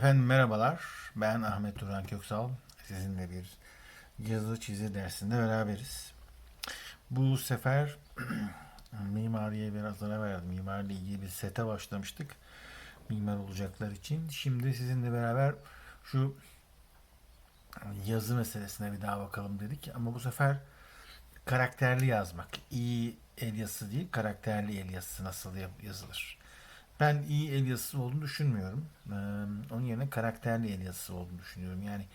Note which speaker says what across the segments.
Speaker 1: Efendim merhabalar. Ben Ahmet Turan Köksal. Sizinle bir yazı çizi dersinde beraberiz. Bu sefer mimariye biraz ara verdim. Mimarla ilgili bir sete başlamıştık. Mimar olacaklar için. Şimdi sizinle beraber şu yazı meselesine bir daha bakalım dedik. Ama bu sefer karakterli yazmak. İyi el yazısı değil, karakterli el yazısı nasıl yazılır? Ben iyi el yazısı olduğunu düşünmüyorum. Ee, onun yerine karakterli el yazısı olduğunu düşünüyorum. Yani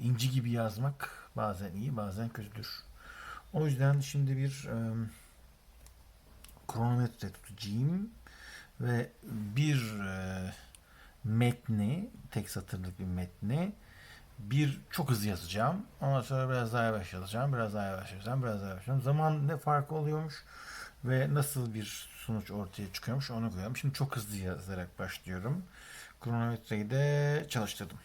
Speaker 1: inci gibi yazmak bazen iyi, bazen kötüdür. O yüzden şimdi bir e, kronometre tutacağım ve bir e, metni, tek satırlık bir metni bir çok hızlı yazacağım. Ondan sonra biraz daha yavaş yazacağım, biraz daha yavaş yazacağım, biraz daha yavaş yazacağım. Zaman ne farkı oluyormuş ve nasıl bir sonuç ortaya çıkıyormuş onu koyalım. Şimdi çok hızlı yazarak başlıyorum. Kronometreyi de çalıştırdım.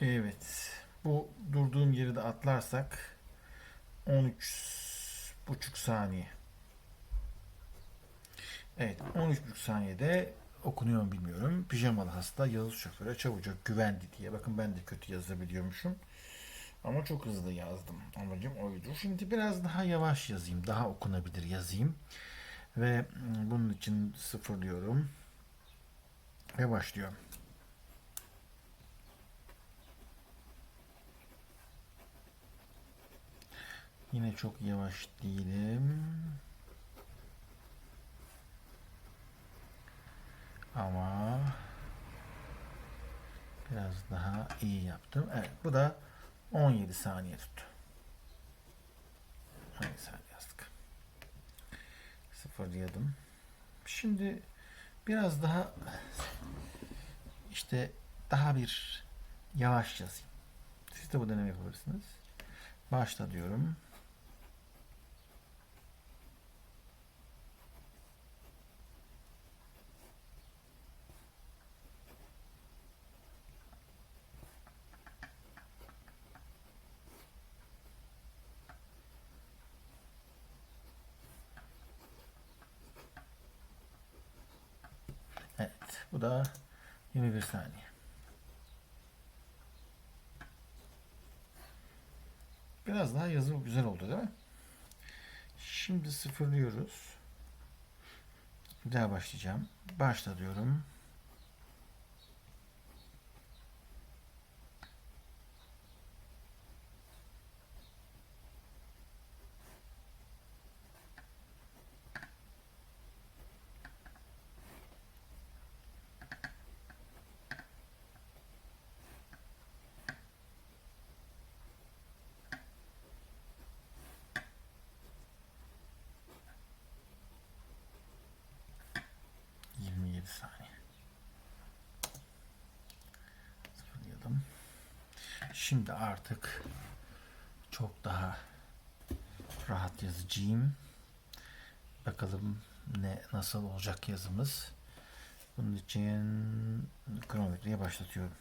Speaker 1: Evet. Bu durduğum yeri de atlarsak 13 buçuk saniye. Evet 13 buçuk saniyede okunuyor mu bilmiyorum. Pijamalı hasta Yağız şoföre çabucak güvendi diye. Bakın ben de kötü yazabiliyormuşum. Ama çok hızlı yazdım. Amacım oydu. Şimdi biraz daha yavaş yazayım. Daha okunabilir yazayım. Ve mm, bunun için sıfırlıyorum. Ve başlıyorum. Yine çok yavaş değilim. Ama biraz daha iyi yaptım. Evet bu da 17 saniye tuttu. 17 saniye yazdık. Sıfırlayadım. Şimdi biraz daha işte daha bir yavaş yazayım. Siz de bu deneme yapabilirsiniz. Başla diyorum. Evet. Bu da 21 saniye. Biraz daha yazı güzel oldu değil mi? Şimdi sıfırlıyoruz. Bir daha başlayacağım. Başla diyorum. Yirmi yedi saniye. Sıfırlayalım. Şimdi artık çok daha rahat yazacağım. Bakalım ne nasıl olacak yazımız. Bunun için kronometreyi başlatıyorum.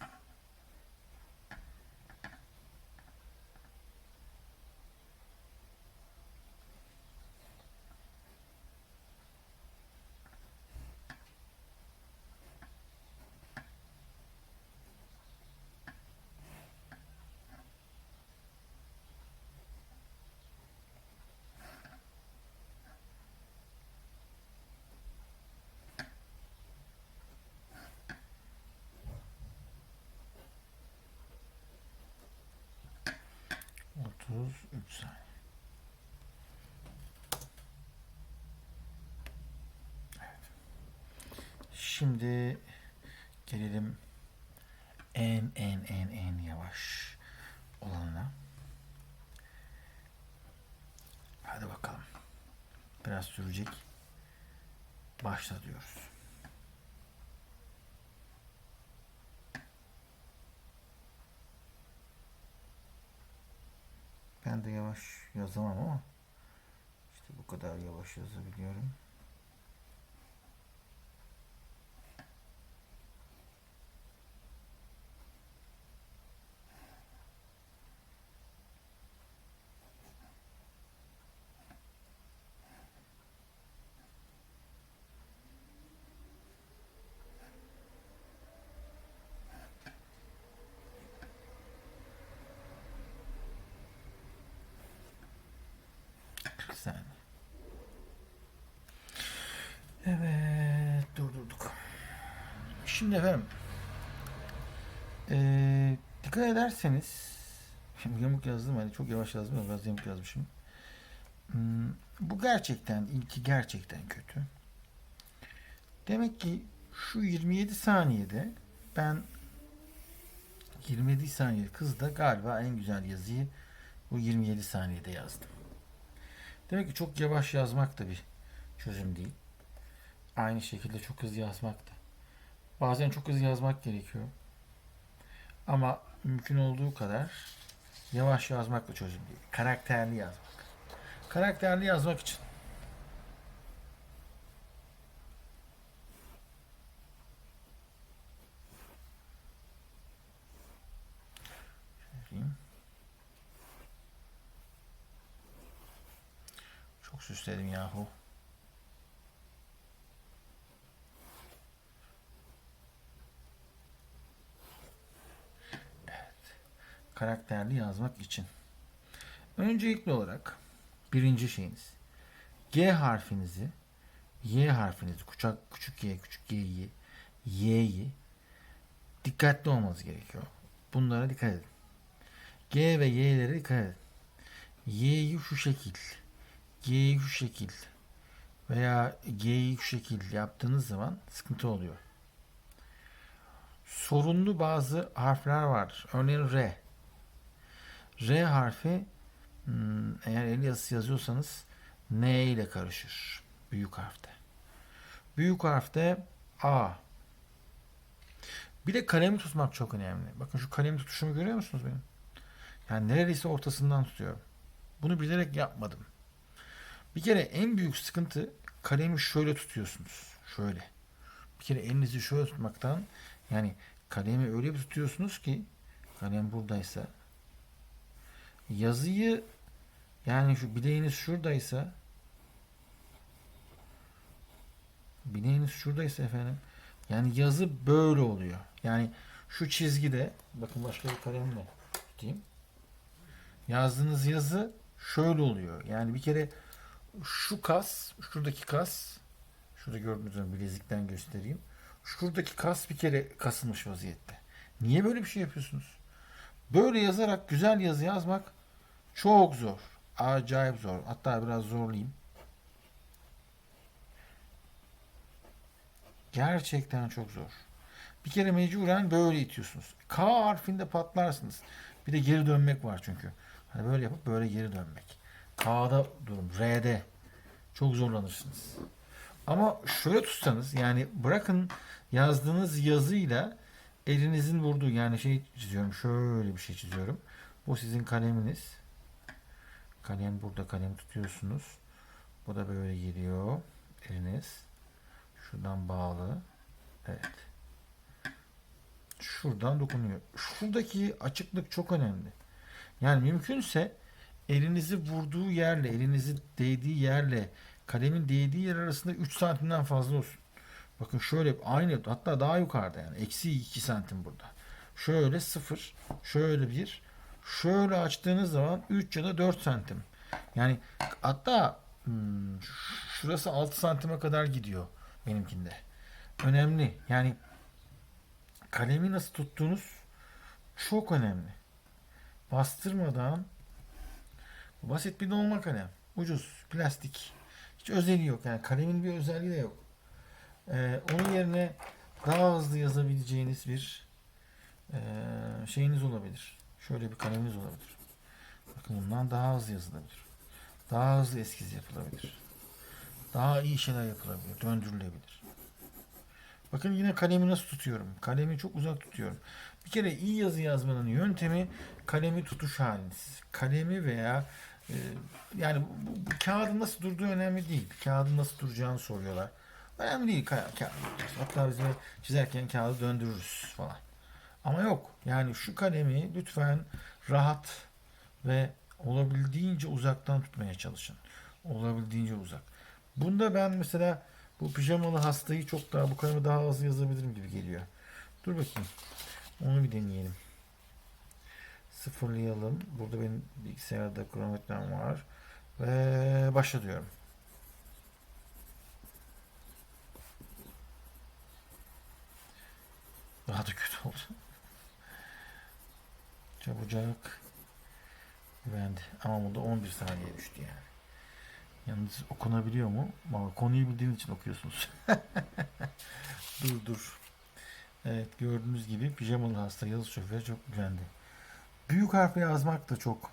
Speaker 1: Otuz üç saniye. Evet. Şimdi gelelim en en en en yavaş olanına. Hadi bakalım. Biraz sürecek. Başla diyoruz. Ben de yavaş yazamam ama işte bu kadar yavaş yazabiliyorum. Şimdi efendim eee, dikkat ederseniz şimdi yamuk yazdım hani çok yavaş yazdım biraz yamuk yazmışım. Hmm, bu gerçekten ilki gerçekten kötü. Demek ki şu 27 saniyede ben 27 saniye kızda galiba en güzel yazıyı bu 27 saniyede yazdım. Demek ki çok yavaş yazmak da bir çözüm değil. Aynı şekilde çok hızlı yazmak da. Bazen çok hızlı yazmak gerekiyor. Ama mümkün olduğu kadar yavaş yazmak da çözüm değil. Karakterli yazmak. Karakterli yazmak için Çok süsledim yahu. Karakterli yazmak için. Öncelikli olarak birinci şeyiniz G harfinizi Y harfinizi küçük, küçük Y küçük Y'yi Y'yi dikkatli olmanız gerekiyor. Bunlara dikkat edin. G ve Y'lere dikkat edin. Y'yi şu şekil G'yi şu şekil veya G'yi şu şekil yaptığınız zaman sıkıntı oluyor. Sorunlu bazı harfler vardır. Örneğin R. R harfi hmm, eğer el yazısı yazıyorsanız N ile karışır. Büyük harfte. Büyük harfte A. Bir de kalemi tutmak çok önemli. Bakın şu kalemi tutuşumu görüyor musunuz benim? Yani neredeyse ortasından tutuyorum. Bunu bilerek yapmadım. Bir kere en büyük sıkıntı kalemi şöyle tutuyorsunuz. Şöyle. Bir kere elinizi şöyle tutmaktan yani kalemi öyle bir tutuyorsunuz ki kalem buradaysa yazıyı yani şu bileğiniz şuradaysa bileğiniz şuradaysa efendim yani yazı böyle oluyor. Yani şu çizgide bakın başka bir kalemle tutayım. Yazdığınız yazı şöyle oluyor. Yani bir kere şu kas, şuradaki kas şurada gördüğünüz gibi bilezikten göstereyim. Şuradaki kas bir kere kasılmış vaziyette. Niye böyle bir şey yapıyorsunuz? Böyle yazarak güzel yazı yazmak çok zor. Acayip zor. Hatta biraz zorlayayım. Gerçekten çok zor. Bir kere mecburen böyle itiyorsunuz. K harfinde patlarsınız. Bir de geri dönmek var çünkü. Hani böyle yapıp böyle geri dönmek. K'da durum. R'de. Çok zorlanırsınız. Ama şöyle tutsanız yani bırakın yazdığınız yazıyla elinizin vurduğu yani şey çiziyorum. Şöyle bir şey çiziyorum. Bu sizin kaleminiz. Kalem burada kalem tutuyorsunuz. Bu da böyle geliyor. Eliniz. Şuradan bağlı. Evet. Şuradan dokunuyor. Şuradaki açıklık çok önemli. Yani mümkünse elinizi vurduğu yerle, elinizi değdiği yerle kalemin değdiği yer arasında 3 santimden fazla olsun. Bakın şöyle aynı hatta daha yukarıda yani. Eksi 2 santim burada. Şöyle 0, şöyle 1, şöyle açtığınız zaman 3 ya da 4 santim. Yani hatta hmm, şurası 6 santime kadar gidiyor benimkinde. Önemli. Yani kalemi nasıl tuttuğunuz çok önemli. Bastırmadan basit bir dolma kalem. Ucuz, plastik. Hiç özelliği yok. Yani kalemin bir özelliği de yok. Ee, onun yerine daha hızlı yazabileceğiniz bir e, şeyiniz olabilir. Şöyle bir kaleminiz olabilir. Bakın bundan daha hızlı yazılabilir. Daha hızlı eskiz yapılabilir. Daha iyi şeyler yapılabilir. Döndürülebilir. Bakın yine kalemi nasıl tutuyorum. Kalemi çok uzak tutuyorum. Bir kere iyi yazı yazmanın yöntemi kalemi tutuş haliniz. Kalemi veya e, yani bu, bu, bu kağıdın nasıl durduğu önemli değil. Kağıdın nasıl duracağını soruyorlar. Önemli değil. Ka kağıdı. Hatta biz de çizerken kağıdı döndürürüz falan. Ama yok. Yani şu kalemi lütfen rahat ve olabildiğince uzaktan tutmaya çalışın. Olabildiğince uzak. Bunda ben mesela bu pijamalı hastayı çok daha bu kalemi daha hızlı yazabilirim gibi geliyor. Dur bakayım. Onu bir deneyelim. Sıfırlayalım. Burada benim bilgisayarda kronometrem var. Ve başla diyorum. Daha da kötü oldu. Çabucak güvendi. Ama bu da 11 saniye düştü yani. Yalnız okunabiliyor mu? Valla konuyu bildiğin için okuyorsunuz. dur dur. Evet gördüğünüz gibi pijamalı hasta yazı şoför çok güvendi. Büyük harfle yazmak da çok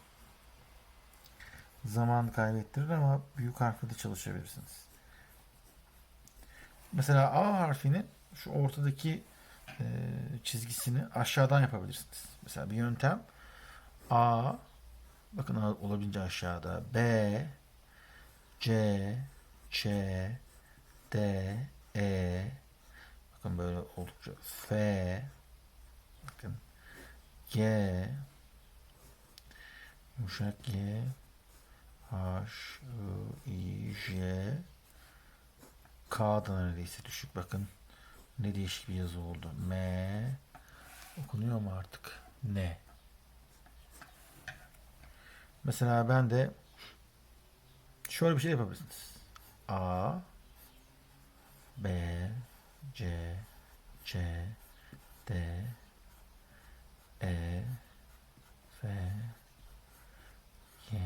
Speaker 1: zaman kaybettirir ama büyük harfle de çalışabilirsiniz. Mesela A harfini şu ortadaki e, çizgisini aşağıdan yapabilirsiniz. Mesela bir yöntem A bakın olabildiğince aşağıda. B C Ç D E. Bakın böyle oldukça. F bakın. G yumuşak G H I J. K'da neredeyse düşük bakın ne değişik bir yazı oldu. M okunuyor mu artık? Ne? Mesela ben de şöyle bir şey yapabilirsiniz. A B C C D E F G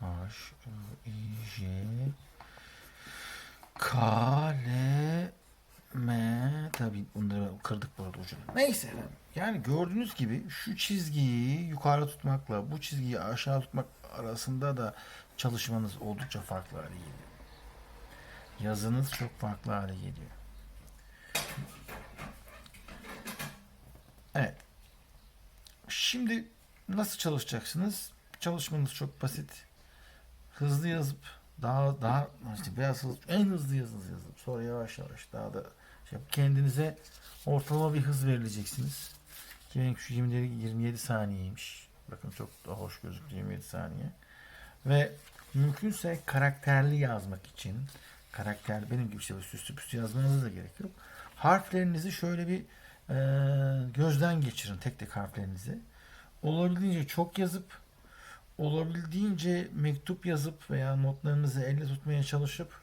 Speaker 1: H I J K kırdık bu arada ucunu. Neyse. Yani gördüğünüz gibi şu çizgiyi yukarı tutmakla bu çizgiyi aşağı tutmak arasında da çalışmanız oldukça farklı hale geliyor. Yazınız çok farklı hale geliyor. Evet. Şimdi nasıl çalışacaksınız? Çalışmanız çok basit. Hızlı yazıp daha daha işte biraz hızlı, en hızlı yazınız yazıp sonra yavaş yavaş daha da kendinize ortalama bir hız verileceksiniz. Ki benim şu 27, 27 saniyeymiş. Bakın çok da hoş gözüktü 27 saniye. Ve mümkünse karakterli yazmak için karakter benim gibi işte süslü püslü yazmanıza da gerek yok. Harflerinizi şöyle bir e, gözden geçirin tek tek harflerinizi. Olabildiğince çok yazıp olabildiğince mektup yazıp veya notlarınızı elle tutmaya çalışıp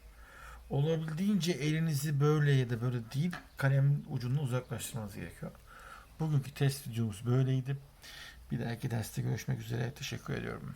Speaker 1: olabildiğince elinizi böyle ya da böyle değil kalemin ucunu uzaklaştırmanız gerekiyor. Bugünkü test videomuz böyleydi. Bir dahaki derste görüşmek üzere. Teşekkür ediyorum.